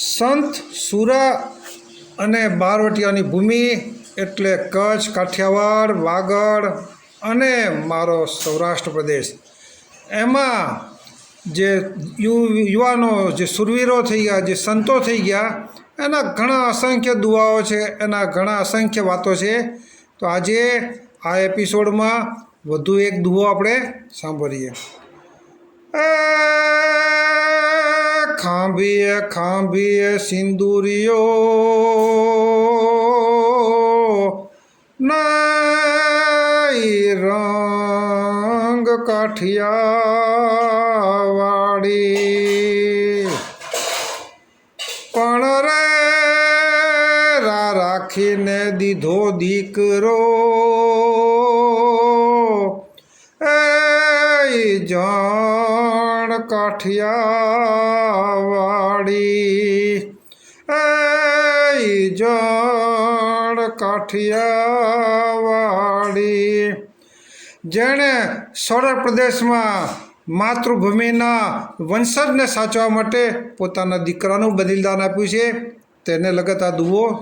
સંત સુરા અને બારવટિયાની ભૂમિ એટલે કચ્છ, કાઠિયાવાડ, વાગડ અને મારો સૌરાષ્ટ્ર પ્રદેશ. એમાં જે યુવાનો જે સુરવીરો થઈ ગયા, જે સંતો થઈ ગયા, એના ઘણા અસંખ્ય દુવાઓ છે, એના ઘણા અસંખ્ય વાતો છે. તો આજે આ એપિસોડમાં વધુ એક દુવો આપણે સાંભળીએ. ખાંભીએ ખાંભીએ સિંદુરિયો નાઈ રંગ કાઠિયાવાડી. પણ રે રા રાખીને દીધો દીકરો. એ જાણ કાઠિયાવાડી. એ જાણ કાઠિયાવાડી. જેણે સૌરાષ્ટ્ર પ્રદેશમાં માતૃભૂમિના વંશજને સાચવવા માટે પોતાના દીકરાનું બલિદાન આપ્યું છે. તેને લગત આ દુઓ.